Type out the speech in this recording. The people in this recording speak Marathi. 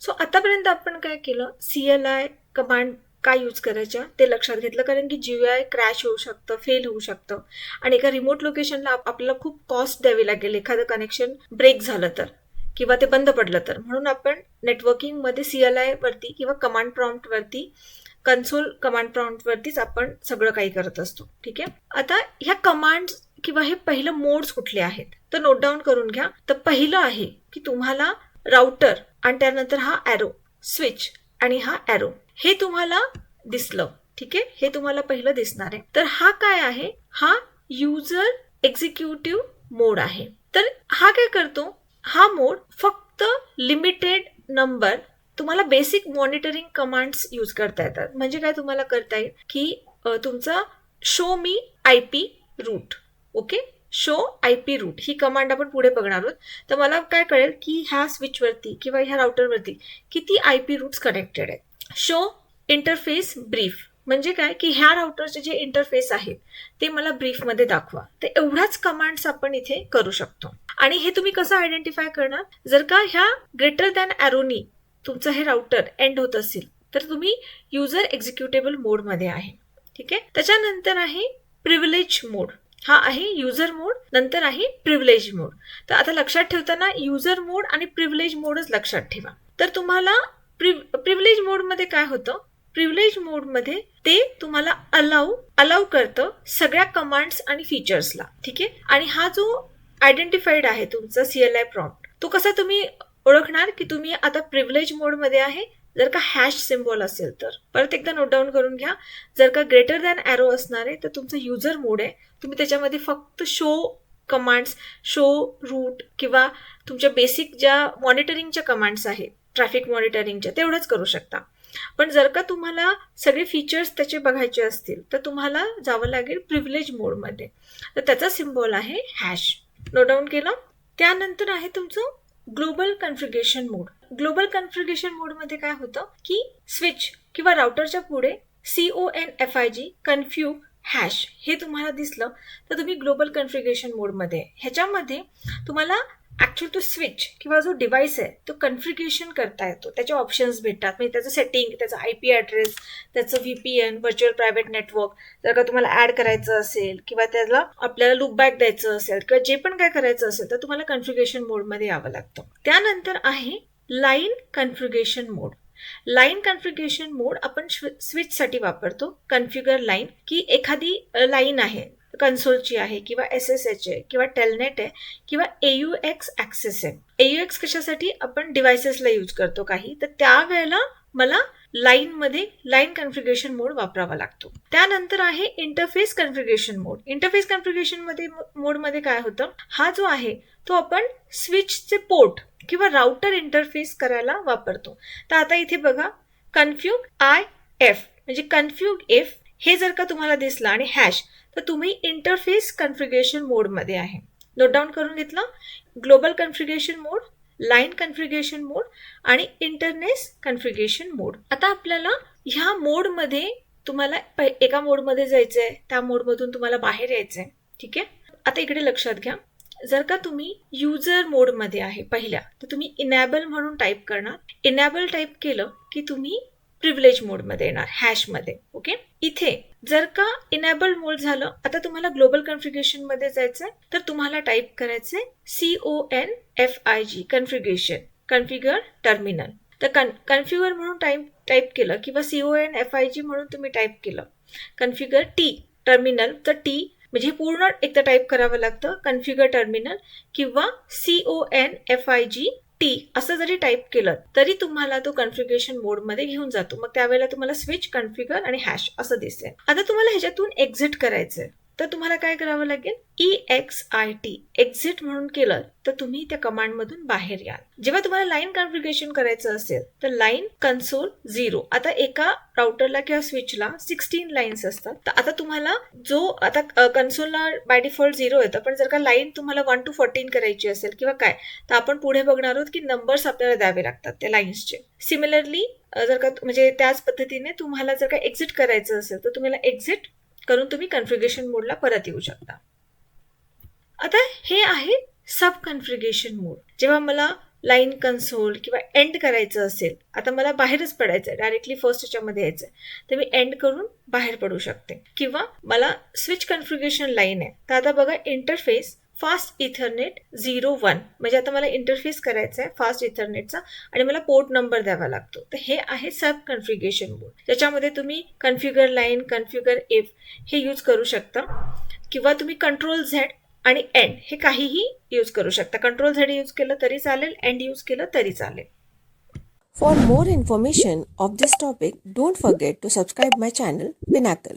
सो आतापर्यंत आपण काय केलं? सी एल आय कमांड काय यूज करायच्या? ते लक्षात घेतलं. कारण की जी आय क्रॅश होऊ शकतं फेल होऊ शकतं. आणि एका रिमोट लोकेशनला आपल्याला खूप कॉस्ट द्यावी लागेल. एखादं कनेक्शन ब्रेक झालं तर किंवा ते बंद पडलं तर. म्हणून आपण नेटवर्किंगमध्ये सी एल आय वरती किंवा कमांड प्रॉम्प्टवरती कन्सोल कमांड प्रॉम्प्टवरतीच आपण सगळं काही करत असतो. ठीक आहे? आता ह्या कमांड किंवा हे पहिलं मोड्स कुठले आहेत? तर नोट डाऊन करून घ्या. तर पहिलं आहे की तुम्हाला राऊटर आणि त्यानंतर हा ॲरो स्विच आणि हा ॲरो हे तुम्हाला दिसलं ठीक आहे? हे तुम्हाला पहिलं दिसणार आहे. तर हा काय आहे? हा युजर एक्झिक्युटिव्ह मोड आहे. तर हा काय करतो? हा मोड फक्त लिमिटेड नंबर तुम्हाला बेसिक मॉनिटरिंग कमांड्स यूज करता येतात. म्हणजे काय तुम्हाला करता येईल? की तुमचा show me I P route okay show I P route he command आपण पुढे बघणार आहोत. तर मला काय कळेल की ह्या स्विचवरती किंवा ह्या राउटरवरती किती आय पी रूट्स कनेक्टेड आहेत. शो इंटरफेस ब्रीफ म्हणजे काय? की ह्या राउटरचे जे इंटरफेस आहेत ते मला ब्रीफमध्ये दाखवा. तर एवढ्याच कमांड्स आपण इथे करू शकतो. आणि हे तुम्ही कसं आयडेंटिफाय करणार? जर का ह्या ग्रेटर दॅन ॲरोनी तुमचं हे राउटर एंड होत असेल तर तुम्ही युजर एक्झिक्युटेबल मोडमध्ये आहे. ठीक आहे? त्याच्यानंतर आहे प्रिव्हिलेज मोड हा आहे युजर मोड नंतर आहे प्रिव्हिलेज मोड तर आता लक्षात ठेवताना युजर मोड आणि प्रिव्हिलेज मोडच लक्षात ठेवा. तर तुम्हाला प्रिव्हिलेज मोडमध्ये काय होतं? प्रिव्हिलेज मोडमध्ये ते तुम्हाला अलाव अलाव करतं सगळ्या कमांड्स आणि फीचर्सला ठीक आहे? आणि हा जो आयडेंटिफाईड आहे तुमचा सीएलआय प्रॉम्प्ट तो कसा तुम्ही ओळखणार की तुम्ही आता प्रिव्हिलेज मोडमध्ये आहे? जर का हॅश सिम्बॉल असेल तर. परत एकदा नोट डाऊन करून घ्या. जर का ग्रेटर दॅन ॲरो असणार आहे तर तुमचं युजर मोड आहे. तुम्ही त्याच्यामध्ये फक्त शो कमांड्स शो रूट किंवा तुमच्या बेसिक ज्या मॉनिटरिंगच्या कमांड्स आहेत ट्रॅफिक मॉनिटरिंगच्या तेवढंच करू शकता. पण जर का तुम्हाला सगळे फीचर्स त्याचे बघायचे असतील तर तुम्हाला जावं लागेल प्रिव्हिलेज मोडमध्ये तर त्याचा सिम्बॉल आहे हॅश नोट डाऊन केलं. त्यानंतर आहे तुमचं ग्लोबल कन्फ्युगेशन मोड. ग्लोबल कन्फ्युगेशन मोडमध्ये काय होतं? की स्विच किंवा राउटरच्या पुढे C O N F I G config hash हे तुम्हाला दिसलं तर तुम्ही ग्लोबल कन्फ्युगेशन मोडमध्ये. ह्याच्यामध्ये तुम्हाला ॲक्च्युअल तो स्विच किंवा जो डिव्हाइस आहे तो कन्फ्युगेशन करता येतो. त्याचे ऑप्शन्स भेटतात. म्हणजे त्याचं सेटिंग त्याचा आय पी ॲड्रेस त्याचं V P N virtual private network जर का तुम्हाला ॲड करायचं असेल किंवा त्याला आपल्याला लुकबॅक द्यायचं असेल किंवा जे पण काय करायचं असेल तर तुम्हाला कन्फ्युगेशन मोडमध्ये यावं लागतं. त्यानंतर आहे लाईन कन्फ्युगेशन मोड लाईन कन्फ्युगेशन मोड आपण स्विचसाठी वापरतो. कन्फ्युगर लाईन की एखादी लाईन आहे कन्सोलची आहे किंवा एस एस एच आहे किंवा टेलनेट आहे किंवा एयू एक्स ॲक्सेस आहे. एयू एक्स कशासाठी आपण डिव्हायसेसला यूज करतो काही? तर त्यावेळेला मला लाईनमध्ये लाईन कन्फ्युगेशन मोड वापरावा लागतो. त्यानंतर आहे इंटरफेस कन्फ्युगेशन मोड इंटरफेस कन्फ्युगेशनमध्ये मोडमध्ये काय होतं? हा जो आहे तो आपण स्विचचे पोर्ट किंवा राउटर इंटरफेस करायला वापरतो. तर आता इथे बघा कन्फ्युग आय एफ म्हणजे कन्फ्युग एफ हे जर का तुम्हाला दिसलं आणि हॅश तर तुम्ही इंटरफेस कन्फ्युगेशन मोडमध्ये आहे. नोट डाऊन करून घेतलं. ग्लोबल कन्फ्युगेशन मोड लाईन कन्फ्युगेशन मोड आणि इंटरनेस कन्फ्युगेशन मोड आता आपल्याला ह्या मोडमध्ये तुम्हाला एका मोडमध्ये जायचं आहे त्या मोडमधून तुम्हाला बाहेर यायचं आहे ठीक आहे? आता इकडे लक्षात घ्या. जर का तुम्ही युजर मोडमध्ये आहे पहिल्या तर तुम्ही इनॅबल म्हणून टाईप करणार. इनॅबल टाईप केलं की तुम्ही प्रिव्हिलेज मोडमध्ये येणार हॅशमध्ये ओके इथे जर का इनेबल मोड झालं आता तुम्हाला ग्लोबल कन्फ्युगेशनमध्ये जायचंय तर तुम्हाला टाईप करायचंय C O N F I G configuration configure terminal तर कन्फ्युअर म्हणून टाईप टाईप केलं किंवा C O N F I G म्हणून तुम्ही टाईप केलं. कन्फ्युगर टी टर्मिनल तर टी म्हणजे पूर्ण एकदा टाईप करावं लागतं कन्फ्युगर टर्मिनल किंवा C O N F I G T असं जरी टाईप केलं तरी तुम्हाला तो कन्फ्युगेशन मोडमध्ये घेऊन जातो. मग त्यावेळेला तुम्हाला स्विच कन्फ्युगर आणि हॅश असं दिसेल. आता तुम्हाला ह्याच्यातून एक्झिट करायचंय. तर तुम्हाला काय करावं लागेल? E X I T exit म्हणून केलं तर तुम्ही त्या कमांडमधून बाहेर याल. जेव्हा तुम्हाला लाईन कॉन्फिगरेशन करायचं असेल तर लाईन कन्सोल झिरो आता एका राउटरला किंवा स्विचला सिक्स्टीन लाईन्स असतात. तर आता तुम्हाला जो आता कन्सोलला बाय डिफॉल्ट झिरो येतं पण जर का लाईन तुम्हाला वन टू फोर्टीन करायची असेल किंवा काय तर आपण पुढे बघणार आहोत की नंबर्स आपल्याला द्यावे लागतात त्या लाईन्सचे सिमिलरली जर का म्हणजे त्याच पद्धतीने तुम्हाला जर का एक्झिट करायचं असेल तर तुम्हाला एक्झिट करून तुम्ही कन्फ्युगेशन मोडला परत येऊ शकता. आता हे आहे सब कन्फ्युगेशन मोड जेव्हा मला लाईन कन्सोल किंवा एंड करायचं असेल आता मला बाहेरच पडायचं आहे डायरेक्टली फर्स्ट याच्यामध्ये यायचं आहे तर मी एंड करून बाहेर पडू शकते. किंवा मला स्विच कन्फिग्रेशन लाईन आहे. तर आता बघा interface fast ethernet zero one. म्हणजे आता मला इंटरफेस करायचा आहे फास्ट इथरनेटचा आणि मला पोर्ट नंबर द्यावा लागतो. तर हे आहे सब कन्फ्युगेशन मोड ज्याच्यामध्ये तुम्ही कन्फ्युगर लाईन कन्फ्युगर इफ हे यूज करू शकता. किंवा तुम्ही कंट्रोल झेड आणि एंड हे काहीही यूज करू शकता. कंट्रोल झेड यूज केलं तरी चालेल एंड यूज केलं तरी चालेल. For more information of this topic don't forget to subscribe my channel Pinnacle